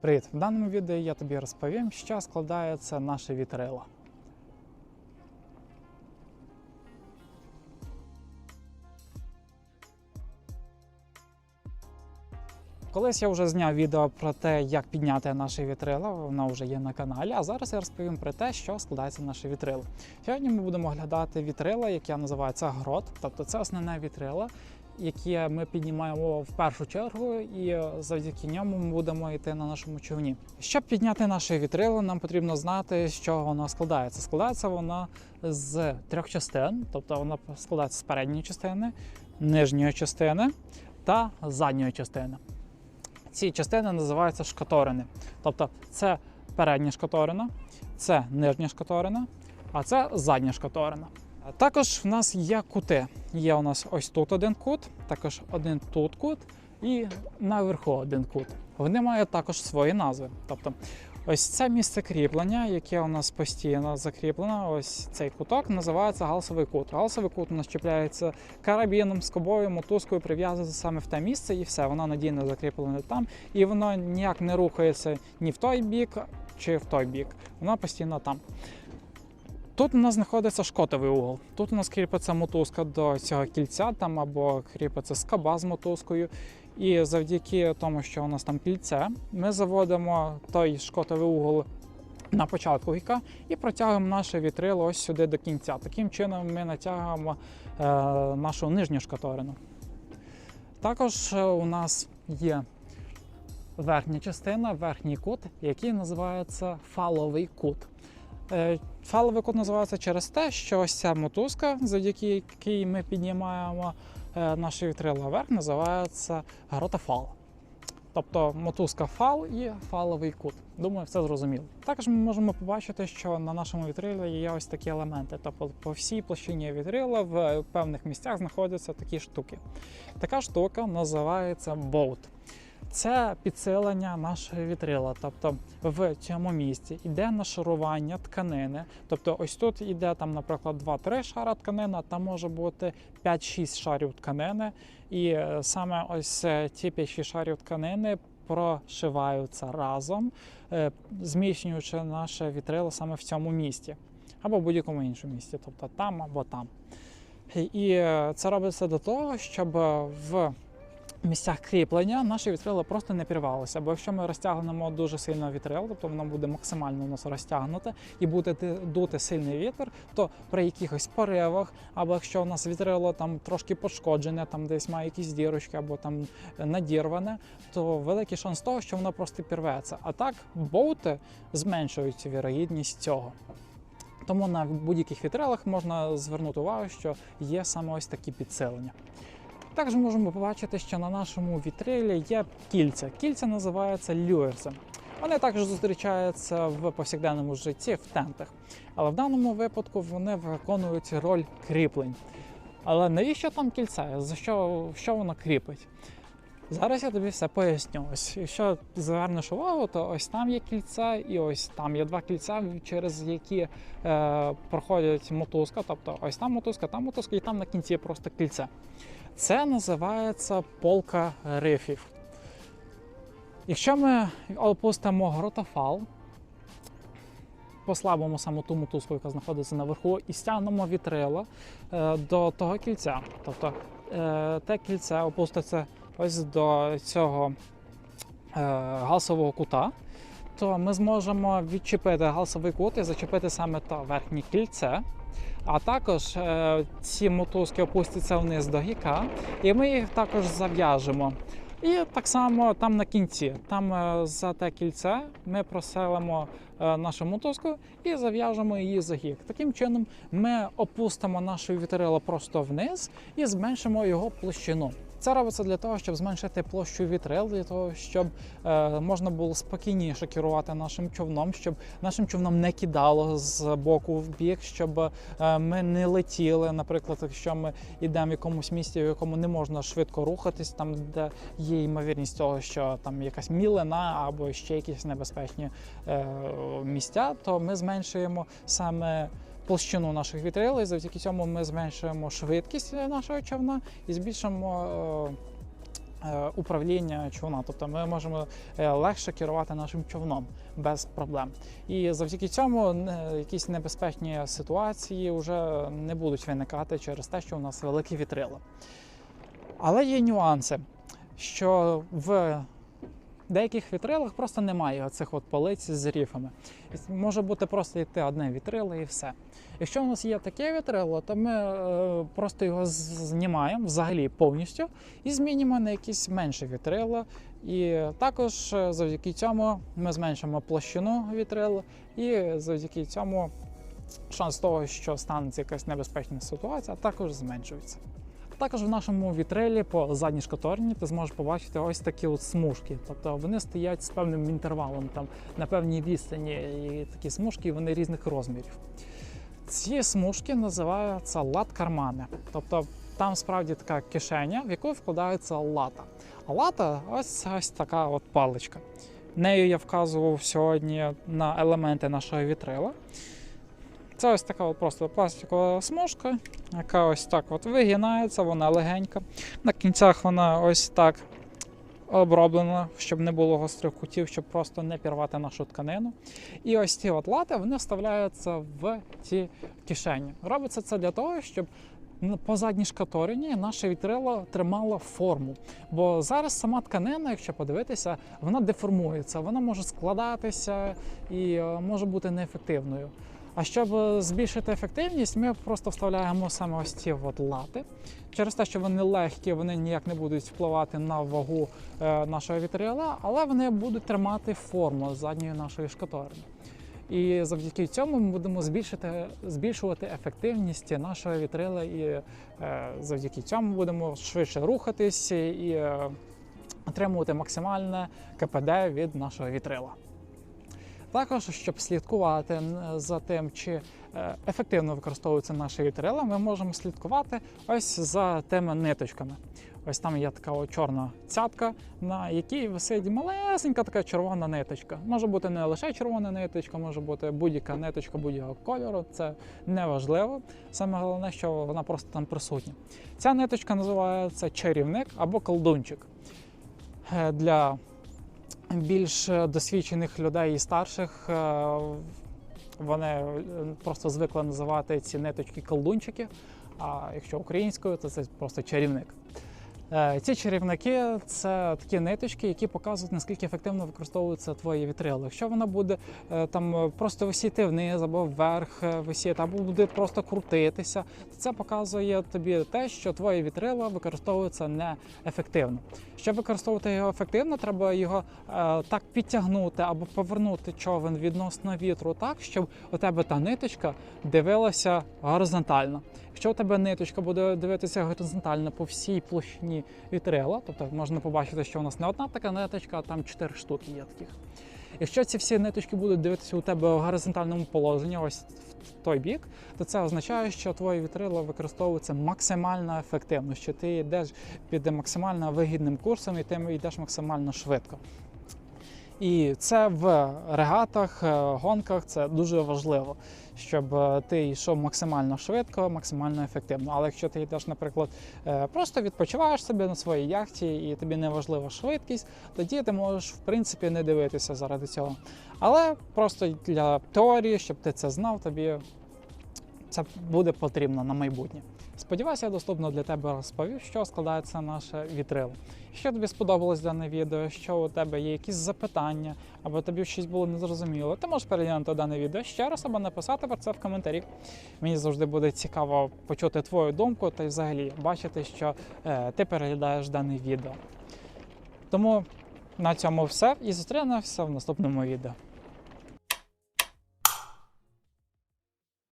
Привіт! В даному відео я тобі розповім, що складається наше вітрило. Колись я вже зняв відео про те, як підняти наше вітрило, воно вже є на каналі. А зараз я розповім про те, що складається наше вітрило. Сьогодні ми будемо оглядати вітрило, яке називається грот, тобто це основне вітрило, яке ми піднімаємо в першу чергу, і завдяки ньому ми будемо йти на нашому човні. Щоб підняти наше вітрило, нам потрібно знати, з чого воно складається. Складається воно з трьох частин, тобто воно складається з передньої частини, нижньої частини та задньої частини. Ці частини називаються шкаторини. Тобто це передня шкаторина, це нижня шкаторина, а це задня шкаторина. Також в нас є кути. Є у нас ось тут один кут, також один тут кут і наверху один кут. Вони мають також свої назви. Тобто, ось це місце кріплення, яке у нас постійно закріплено. Ось цей куток називається галсовий кут. Галсовий кут у нас чіпляється карабіном, скобою, мотузкою, прив'язується саме в те місце, і все, воно надійно закріплене там, і воно ніяк не рухається ні в той бік, чи в той бік. Воно постійно там. Тут у нас знаходиться шкотовий угол. Тут у нас кріпиться мотузка до цього кільця, там або кріпиться скаба з мотузкою. І завдяки тому, що у нас там кільце, ми заводимо той шкотовий угол на початку гіка і протягуємо наше вітрило ось сюди до кінця. Таким чином ми натягуємо е, нашу нижню шкаторину. Також е, у нас є верхня частина, верхній кут, який називається фаловий кут. Е, Фаловий кут називається через те, що ось ця мотузка, завдяки якій ми піднімаємо е, наше вітрило вверх, називається гротофал. Тобто мотузка фал і фаловий кут. Думаю, все зрозуміло. Також ми можемо побачити, що на нашому вітрилі є ось такі елементи. Тобто по всій площині вітрила в певних місцях знаходяться такі штуки. Така штука називається боут. Це підсилення нашого вітрила. Тобто в цьому місці йде нашарування тканини. Тобто, ось тут йде там, наприклад, 2-3 шара тканини, а там може бути 5-6 шарів тканини. І е, саме ось е, ці 5-6 шарів тканини прошиваються разом, е, зміщуючи наше вітрило саме в цьому місці. Або в будь-якому іншому місці, тобто там або там. І це робиться для того, щоб в місцях кріплення наше вітрило просто не пірвалося. Бо якщо ми розтягнемо дуже сильно вітрило, тобто воно буде максимально у нас розтягнуте і буде дути сильний вітер, то при якихось поривах, або якщо у нас вітрило там трошки пошкоджене, там десь має якісь дірочки, або там надірване, то великий шанс того, що воно просто пірветься. А так боути зменшують вірогідність цього. Тому на будь-яких вітрилах можна звернути увагу, що є саме ось такі підсилення. Також можемо побачити, що на нашому вітрилі є кільця. Кільця називаються люерсом. Вони також зустрічаються в повсякденному житті в тентах. Але в даному випадку вони виконують роль кріплень. Але навіщо там кільце? За що, що воно кріпить? Зараз я тобі все поясню. Ось, якщо звернеш увагу, то ось там є кільця, і ось там є два кільця, через які е, проходять мотузка. Тобто ось там мотузка, там мотузка, і там на кінці є просто кільце. Це називається полка рифів. Якщо ми опустимо гротофал, послабимо саме ту мотузку, яка знаходиться наверху, і стягнемо вітрило е, до того кільця. Тобто е, те кільце опуститься ось до цього е, галсового кута, то ми зможемо відчепити галсовий кут і зачепити саме то верхнє кільце. А також е, ці мотузки опустяться вниз до гіка, і ми їх також зав'яжемо. І так само там на кінці, там е, за те кільце ми проселимо е, нашу мотузку і зав'яжемо її за гік. Таким чином ми опустимо наше вітрило просто вниз і зменшимо його площину. Це робиться для того, щоб зменшити площу вітрил, для того, щоб е, можна було спокійніше керувати нашим човном, щоб нашим човном не кидало з боку в бік, щоб е, ми не летіли. Наприклад, якщо ми йдемо в якомусь місці, в якому не можна швидко рухатись, там де є ймовірність того, що там якась мілина або ще якісь небезпечні е, місця, то ми зменшуємо саме площину наших вітрил, і завдяки цьому ми зменшуємо швидкість нашого човна і збільшимо е, управління човна. Тобто ми можемо е, легше керувати нашим човном без проблем. І завдяки цьому якісь небезпечні ситуації вже не будуть виникати через те, що у нас великі вітрила. Але є нюанси, що в деяких вітрилах просто немає цих от полиць з ріфами. Може бути просто йти одне вітрило і все. Якщо у нас є таке вітрило, то ми е, просто його знімаємо взагалі повністю і змінюємо на якісь менше вітрило. І також е, завдяки цьому ми зменшимо площину вітрила, і завдяки цьому шанс того, що станеться якась небезпечна ситуація, також зменшується. Також в нашому вітрилі по задній шкаторні ти зможеш побачити ось такі от смужки. Тобто вони стоять з певним інтервалом там на певній відстані. І такі смужки вони різних розмірів. Ці смужки називаються лат-кармани. Тобто там справді така кишеня, в яку вкладається лата. А лата ось ось така от паличка. Нею я вказував сьогодні на елементи нашого вітрила. Це ось така от просто пластикова смужка, яка ось так от вигинається, вона легенька. На кінцях вона ось так оброблена, щоб не було гострих кутів, щоб просто не пірвати нашу тканину. І ось ці от лати вони вставляються в ті кишені. Робиться це для того, щоб по задній шкаторині наше вітрило тримало форму. Бо зараз сама тканина, якщо подивитися, вона деформується, вона може складатися і е, може бути неефективною. А щоб е, збільшити ефективність, ми просто вставляємо саме ось ці от лати. Через те, що вони легкі, вони ніяк не будуть впливати на вагу е, нашого вітрила, але вони будуть тримати форму задньої нашої шкаторини. І завдяки цьому ми будемо збільшити, збільшувати ефективність нашого вітрила, і е, завдяки цьому будемо швидше рухатись і е, отримувати максимальне КПД від нашого вітрила. Також, щоб слідкувати за тим, чи е, ефективно використовуються наші вітрила, ми можемо слідкувати ось за тими ниточками. Ось там є така чорна цятка, на якій висить малесенька така червона ниточка. Може бути не лише червона ниточка, може бути будь-яка ниточка будь-якого кольору. Це не важливо. Саме головне, що вона просто там присутня. Ця ниточка називається чарівник або колдунчик. Е, Для більш е, досвідчених людей і старших е, вони е, просто звикли називати ці ниточки колдунчики. А якщо українською, то це просто чарівник. Е, Ці чарівники це такі ниточки, які показують наскільки ефективно використовується твоє вітрило. Якщо вона буде е, там е, просто висіти вниз або вверх висіти, або буде просто крутитися, то це показує тобі те, що твоє вітрило використовується неефективно. Щоб використовувати його ефективно, треба його так підтягнути або повернути човен відносно вітру так, щоб у тебе та ниточка дивилася горизонтально. Якщо у тебе ниточка буде дивитися горизонтально по всій площині вітрила, тобто можна побачити, що у нас не одна така ниточка, а там чотири штуки є таких. Якщо ці всі ниточки будуть дивитися у тебе в горизонтальному положенні, ось в той бік, то це означає, що твоє вітрило використовується максимально ефективно, що ти йдеш під максимально вигідним курсом і ти йдеш максимально швидко. І це в регатах, е, гонках це дуже важливо, щоб е, ти йшов максимально швидко, максимально ефективно. Але якщо ти йдеш, наприклад, е, просто відпочиваєш собі на своїй яхті і тобі не важлива швидкість, тоді ти можеш в принципі не дивитися заради цього. Але просто для теорії, щоб ти це знав, тобі це буде потрібно на майбутнє. Сподіваюся, я доступно для тебе розповів, що складається наше вітрило. Якщо тобі сподобалось дане відео, що у тебе є якісь запитання, або тобі щось було незрозуміло, ти можеш переглянути дане відео ще раз або написати про це в коментарі. Мені завжди буде цікаво почути твою думку та й взагалі бачити, що е, ти переглядаєш дане відео. Тому на цьому все і зустрінемося в наступному відео.